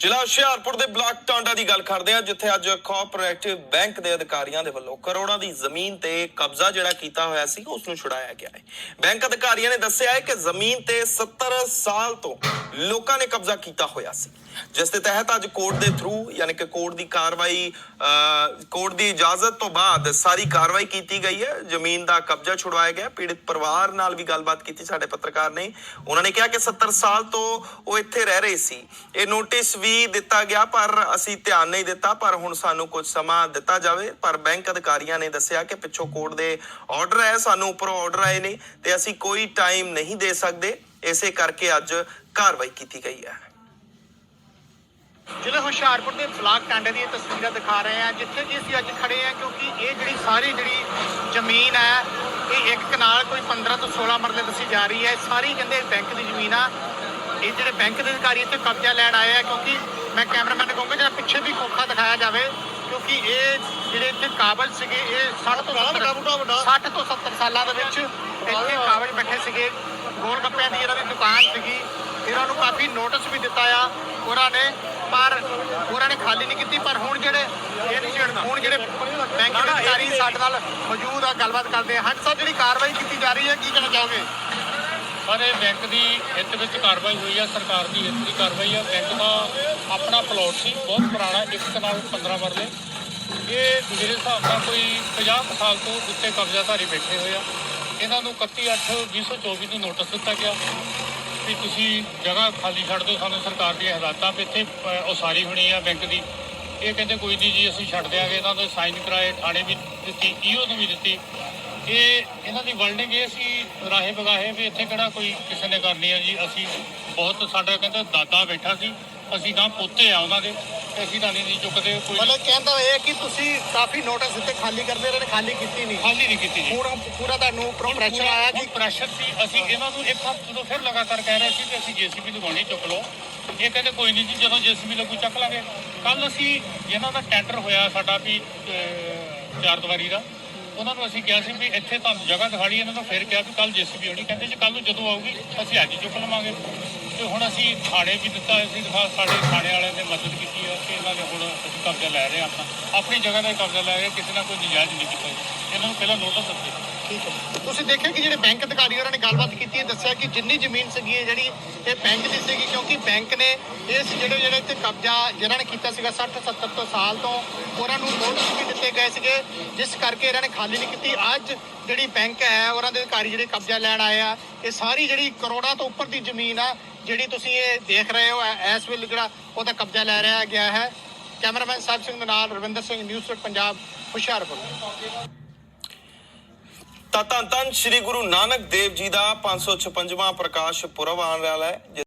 ਜ਼ਿਲ੍ਹਾ ਹੁਸ਼ਿਆਰਪੁਰ ਦੇ ਬਲਾਕ ਟਾਂਡਾ ਦੀ ਗੱਲ ਕਰਦੇ ਹਾਂ, ਜਿੱਥੇ ਅੱਜ ਕੋਆਪਰੇਟਿਵ ਬੈਂਕ ਦੇ ਅਧਿਕਾਰੀਆਂ ਦੇ ਵੱਲੋਂ ਕਰੋੜਾਂ ਦੀ ਜ਼ਮੀਨ ਤੇ ਕਬਜ਼ਾ ਜਿਹੜਾ ਕੀਤਾ ਹੋਇਆ ਸੀ, ਉਸ ਨੂੰ ਛੁਡਾਇਆ ਗਿਆ ਹੈ। ਬੈਂਕ ਅਧਿਕਾਰੀਆਂ ਨੇ ਦੱਸਿਆ ਹੈ ਕਿ ਜ਼ਮੀਨ ਤੇ 70 ਸਾਲ ਤੋਂ ਲੋਕਾਂ ਨੇ ਕਬਜ਼ਾ ਕੀਤਾ ਹੋਇਆ ਸੀ। ਜਿਸ ਦੇ ਤਹਿਤ ਅੱਜ ਕੋਰਟ ਦੇ ਥਰੂ ਯਾਨੀ ਕਿ ਕੋਰਟ ਦੀ ਕਾਰਵਾਈ ਕੋਰਟ ਦੀ ਇਜਾਜ਼ਤ ਤੋਂ ਬਾਅਦ ਸਾਰੀ ਕਾਰਵਾਈ ਕੀਤੀ ਗਈ ਹੈ। ਜ਼ਮੀਨ ਦਾ ਕਬਜ਼ਾ ਛੁਡਵਾਇਆ ਗਿਆ। ਪੀੜਿਤ ਪਰਿਵਾਰ ਨਾਲ ਵੀ ਗੱਲਬਾਤ ਕੀਤੀ ਸਾਡੇ ਪੱਤਰਕਾਰ ਨੇ। ਉਹਨਾਂ ਨੇ ਕਿਹਾ ਕਿ 70 ਸਾਲ ਤੋਂ ਉਹ ਇੱਥੇ ਰਹਿ ਰਹੇ ਸੀ। ਇਹ ਨੋਟਿਸ ਵੀ ਦਿੱਤਾ ਗਿਆ, ਪਰ ਅਸੀਂ ਧਿਆਨ ਨਹੀਂ ਦਿੱਤਾ, ਪਰ ਹੁਣ ਸਾਨੂੰ ਕੁਝ ਸਮਾਂ ਦਿੱਤਾ ਜਾਵੇ। ਪਰ ਬੈਂਕ ਅਧਿਕਾਰੀਆਂ ਨੇ ਦੱਸਿਆ ਕਿ ਪਿੱਛੋਂ ਕੋਰਟ ਦੇ ਆਰਡਰ ਹੈ ਸਾਨੂੰ ਉੱਪਰੋਂ ਆਰਡਰ ਆਏ ਨੇ ਤੇ ਅਸੀਂ ਕੋਈ ਟਾਈਮ ਨਹੀਂ ਦੇ ਸਕਦੇ। ਇਸੇ ਕਰਕੇ ਅੱਜ ਕਾਰਵਾਈ ਕੀਤੀ ਗਈ ਹੈ। ਜ਼ਿਲ੍ਹਾ ਹੁਸ਼ਿਆਰਪੁਰ ਦੇ ਬਲਾਕ ਟਾਂਡੇ ਦੀਆਂ ਤਸਵੀਰਾਂ ਦਿਖਾ ਰਹੇ ਹਾਂ, ਜਿੱਥੇ ਕਿ ਅਸੀਂ ਅੱਜ ਖੜੇ ਹਾਂ, ਕਿਉਂਕਿ ਇਹ ਜਿਹੜੀ ਸਾਰੀ ਜਿਹੜੀ ਜ਼ਮੀਨ ਹੈ, ਇਹ ਇੱਕ ਕਨਾਲ ਕੋਈ 15 ਤੋਂ 16 ਮਰਲੇ ਦੱਸੀ ਜਾ ਰਹੀ ਹੈ। ਸਾਰੀ ਕਹਿੰਦੇ ਬੈਂਕ ਦੀ ਜ਼ਮੀਨ ਆ। ਇਹ ਜਿਹੜੇ ਬੈਂਕ ਦੇ ਅਧਿਕਾਰੀ ਇੱਥੇ ਕਬਜ਼ਾ ਲੈਣ ਆਏ ਆ ਕਿਉਂਕਿ ਮੈਂ ਕੈਮਰਾਮੈਨ ਨੂੰ ਕਹੂੰਗਾ ਜਿਹੜਾ ਪਿੱਛੇ ਵੀ ਖੋਖਾ ਦਿਖਾਇਆ ਜਾਵੇ ਕਿਉਂਕਿ ਇਹ ਜਿਹੜੇ ਇੱਥੇ ਕਾਬਲ ਸੀਗੇ ਇਹ 60 ਤੋਂ 70 60 ਤੋਂ 70 ਸਾਲਾਂ ਦੇ ਵਿੱਚ ਇੱਥੇ ਕਾਬਲ ਬੈਠੇ ਸੀਗੇ। ਗੋਲ ਗੱਪਿਆਂ ਦੀ ਇਹਨਾਂ ਦੀ ਦੁਕਾਨ ਸੀਗੀ। ਇਹਨਾਂ ਨੂੰ ਕਾਫੀ ਨੋਟਿਸ ਵੀ ਦਿੱਤਾ ਆ। ਉਹਨਾਂ ਨੇ ਪਰ ਉਹਨਾਂ ਨੇ ਖਾਲੀ ਨਹੀਂ ਕੀਤੀ। ਪਰ ਹੁਣ ਜਿਹੜੇ ਹੁਣ ਜਿਹੜੇ ਬੈਂਕ ਦੇ ਅਧਿਕਾਰੀ ਸਾਡੇ ਨਾਲ ਮੌਜੂਦ ਆ ਗੱਲਬਾਤ ਕਰਦੇ ਆ। ਹਾਂਜੀ ਸਰ ਜਿਹੜੀ ਕਾਰਵਾਈ ਕੀਤੀ ਜਾ ਰਹੀ ਹੈ ਕੀ ਕਹਿਣਾ ਚਾਹੋਗੇ? ਪਰ ਇਹ ਬੈਂਕ ਦੀ ਹਿੱਤ ਵਿੱਚ ਕਾਰਵਾਈ ਹੋਈ ਆ, ਸਰਕਾਰ ਦੀ ਹਿੱਤ ਦੀ ਕਾਰਵਾਈ ਆ। ਬੈਂਕ ਦਾ ਆਪਣਾ ਪਲਾਟ ਸੀ, ਬਹੁਤ ਪੁਰਾਣਾ, ਇੱਕ ਨਾਲ 15 ਮਰਲੇ ਇਹ ਮੇਰੇ ਹਿਸਾਬ ਨਾਲ ਕੋਈ 50 ਕੁ ਸਾਲ ਤੋਂ ਉੱਤੇ ਕਬਜ਼ਾਧਾਰੀ ਬੈਠੇ ਹੋਏ ਆ। ਇਹਨਾਂ ਨੂੰ 31/8/2024 ਨੂੰ ਨੋਟਿਸ ਦਿੱਤਾ ਗਿਆ ਵੀ ਤੁਸੀਂ ਜਗ੍ਹਾ ਖਾਲੀ ਛੱਡ ਦਿਓ, ਸਾਨੂੰ ਸਰਕਾਰ ਦੀਆਂ ਹਦਾਇਤਾਂ ਵੀ ਇੱਥੇ ਉਸਾਰੀ ਹੋਣੀ ਆ ਬੈਂਕ ਦੀ। ਇਹ ਕਹਿੰਦੇ ਕੋਈ ਨਹੀਂ ਜੀ, ਅਸੀਂ ਛੱਡ ਦਿਆਂਗੇ। ਇਹਨਾਂ ਦੇ ਸਾਈਨ ਕਰਾਏ, ਥਾਣੇ ਵੀ ਦਿੱਤੀ, ਈਓ ਨੂੰ ਵੀ ਦਿੱਤੀ। ਇਹ ਇਹਨਾਂ ਦੀ ਵਰਲਡਿੰਗ ਇਹ ਸੀ ਰਾਹੇ ਬਗਾਹੇ ਵੀ ਇੱਥੇ ਕਿਹੜਾ ਕੋਈ ਕਿਸੇ ਨੇ ਕਰਨੀ ਆ ਜੀ। ਅਸੀਂ ਬਹੁਤ ਸਾਡਾ ਕਹਿੰਦੇ ਦਾਦਾ ਬੈਠਾ ਸੀ ਅਸੀਂ ਗਾਂ ਪੋਤੇ ਆ ਉਹਨਾਂ ਦੇ ਤੇ ਅਸੀਂ ਤਾਂ ਨਹੀਂ ਚੁੱਕਦੇ ਕੋਈ। ਮਤਲਬ ਕਹਿੰਦਾ ਇਹ ਹੈ ਕਿ ਤੁਸੀਂ ਕਾਫੀ ਨੋਟਿਸ ਦਿੱਤੇ ਖਾਲੀ ਕਰਦੇ ਰਹੇ ਖਾਲੀ ਕੀਤੀ ਨਹੀਂ। ਖਾਲੀ ਨਹੀਂ ਕੀਤੀ ਜੀ। ਪੂਰਾ ਪੂਰਾ ਤੁਹਾਨੂੰ ਪ੍ਰੈਸ਼ਰ ਆਇਆ ਕਿ ਪ੍ਰੈਸ਼ਰ ਸੀ ਅਸੀਂ ਇਹਨਾਂ ਨੂੰ ਇੱਕ ਹਫ਼ਤੇ ਤੋਂ ਫਿਰ ਲਗਾਤਾਰ ਕਹਿ ਰਹੇ ਸੀ ਕਿ ਅਸੀਂ ਜੀਸੀਬੀ ਲਗਾਉਣੀ ਚੁੱਕ ਲਓ। ਇਹ ਕਹਿੰਦੇ ਕੋਈ ਨਹੀਂ ਜੀ ਜਦੋਂ ਜੀਸੀਬੀ ਲੱਗੂ ਚੱਕ ਲਾਂਗੇ। ਕੱਲ ਅਸੀਂ ਇਹਨਾਂ ਦਾ ਟੈਂਡਰ ਹੋਇਆ ਸਾਡਾ ਵੀ ਚਾਰ ਦੀਵਾਰੀ ਦਾ ਉਹਨਾਂ ਨੂੰ ਅਸੀਂ ਕਿਹਾ ਸੀ ਵੀ ਇੱਥੇ ਤੁਹਾਨੂੰ ਜਗ੍ਹਾ ਦਿਖਾੜੀ ਇਹਨਾਂ ਨੂੰ ਫਿਰ ਕਿਹਾ ਵੀ ਕੱਲ ਜੀਸੀਬੀ ਆਉਣੀ। ਕਹਿੰਦੇ ਜੀ ਕੱਲ ਨੂੰ ਜਦੋਂ ਆਊਗੀ, ਅਸੀਂ ਅੱਜ ਚੁੱਕ ਲਵਾਂਗੇ। ਤੇ ਹੁਣ ਅਸੀਂ ਥਾਣੇ ਵੀ ਦਿੱਤਾ, ਅਸੀਂ ਦਿਖਾ ਸਾਡੇ ਥਾਣੇ ਵਾਲਿਆਂ ਨੇ ਮਦਦ ਕੀਤੀ ਹੈ ਕਿ ਇਹਨਾਂ ਨੇ ਹੁਣ ਅਸੀਂ ਕਬਜ਼ਾ ਲੈ ਰਹੇ ਹਾਂ ਆਪਣਾ ਆਪਣੀ ਜਗ੍ਹਾ ਦਾ ਹੀ ਕਬਜ਼ਾ ਲੈ ਰਹੇ, ਕਿਸੇ ਨਾਲ ਕੋਈ ਨਜਾਇਜ਼ ਨਹੀਂ ਕੀਤਾ ਇਹਨਾਂ ਨੂੰ ਪਹਿਲਾਂ ਨੋਟਿਸ ਦਿੱਤੇ। ਠੀਕ ਹੈ ਤੁਸੀਂ ਦੇਖਿਆ ਕਿ ਜਿਹੜੇ ਬੈਂਕ ਅਧਿਕਾਰੀ ਉਹਨਾਂ ਨੇ ਗੱਲਬਾਤ ਕੀਤੀ ਹੈ, ਦੱਸਿਆ ਕਿ ਜਿੰਨੀ ਜ਼ਮੀਨ ਸੀਗੀ ਇਹ ਜਿਹੜੀ ਇਹ ਬੈਂਕ ਦੀ ਸੀਗੀ, ਕਿਉਂਕਿ ਬੈਂਕ ਨੇ ਇਸ ਜਿਹੜੇ ਜਿਹੜੇ ਤੇ ਕਬਜ਼ਾ ਜਿਹਨਾਂ ਨੇ ਕੀਤਾ ਸੀਗਾ 60 70 ਤੋਂ ਸਾਲ ਤੋਂ, ਉਹਨਾਂ ਨੂੰ ਨੋਟਿਸ ਵੀ ਦਿੱਤੇ ਗਏ ਸੀਗੇ, ਜਿਸ ਕਰਕੇ ਇਹਨਾਂ ਨੇ ਖਾਲੀ ਨਹੀਂ ਕੀਤੀ। ਅੱਜ ਜਿਹੜੀ ਬੈਂਕ ਹੈ, ਉਹਨਾਂ ਦੇ ਅਧਿਕਾਰੀ ਜਿਹੜੇ ਕਬਜ਼ਾ ਲੈਣ ਆਏ ਆ, ਇਹ ਸਾਰੀ ਜਿਹੜੀ ਕਰੋੜਾਂ ਤੋਂ ਉੱਪਰ ਦੀ ਜ਼ਮੀਨ ਆ, ਜਿਹੜੀ ਤੁਸੀਂ ਇਹ ਦੇਖ ਰਹੇ ਹੋ ਇਸ ਵੇਲੇ ਜਿਹੜਾ ਉਹਦਾ ਕਬਜ਼ਾ ਲੈ ਰਿਹਾ ਗਿਆ ਹੈ। ਕੈਮਰਾਮੈਨ ਸਾਹਿਬ ਸਿੰਘ ਦੇ ਨਾਲ ਰਵਿੰਦਰ ਸਿੰਘ, ਨਿਊਜ਼ ਪੰਜਾਬ, ਹੁਸ਼ਿਆਰਪੁਰ। ਤਾਂ ਧੰਨ ਧੰਨ ਸ੍ਰੀ ਗੁਰੂ ਨਾਨਕ ਦੇਵ ਜੀ ਦਾ 556ਵਾਂ ਪ੍ਰਕਾਸ਼ ਪੁਰਬ ਆਉਣ ਵਾਲਾ ਹੈ